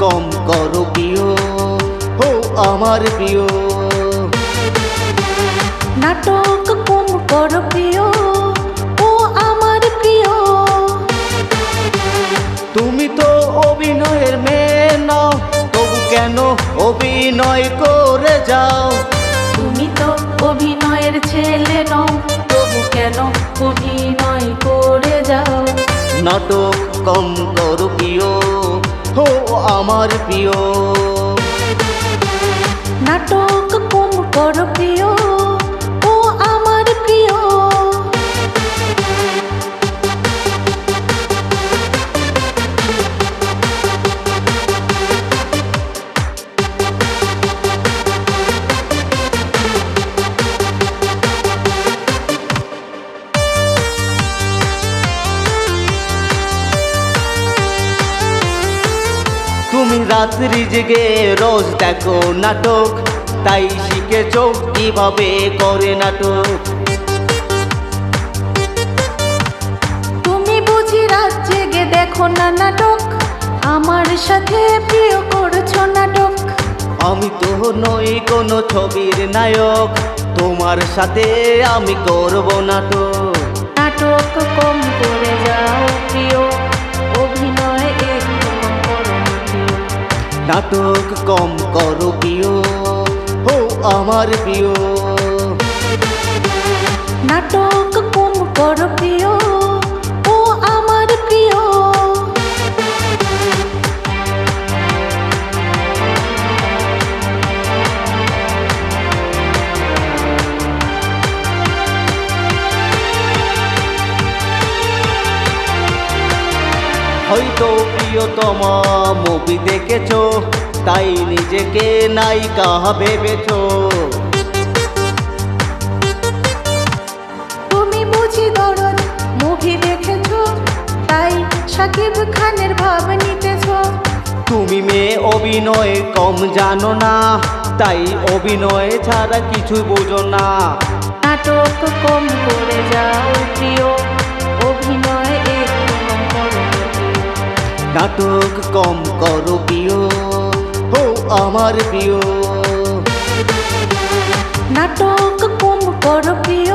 কম করো প্রিয় ও আমার প্রিয়। নাটক কম করো প্রিয় ও আমার প্রিয়। তুমি তো অভিনয়ের মেয়ে নাও তবু কেন অভিনয় করে যাও? তুমি তো অভিনয়ের ছেলে নও তবু কেন অভিনয় করে যাও? নাটক কম করো প্রিয় ও আমার প্রিয়। নাটক কম কর প্রিয়? রাত্রি জেগে রোজ দেখো নাটক তাই শিখেছ কীভাবে করে নাটক। তুমি বুঝি রাত জেগে দেখো না নাটক আমার সাথে প্রিয় করছ নাটক। আমি তো নই কোনো ছবির নায়ক তোমার সাথে আমি করব নাটক। নাটক নাটক কম করো প্রিয় ও আমার প্রিয়। নাটক হয়তো প্রিয়তমা মুভি দেখেছ তাই নিজেকে নায়িকা ভেবেছো। তুমি বুঝি দরদ মুভি দেখেছ তাই সাকিব খানের ভাব নিতেছো। তুমি মেয়ে অভিনয় কম জানো না তাই অভিনয় ছাড়া কিছু বোঝো না। নাটক কম করে যাও প্রিয়। নাটক কম করো প্রিয় ও আমার প্রিয়। নাটক কম করো প্রিয়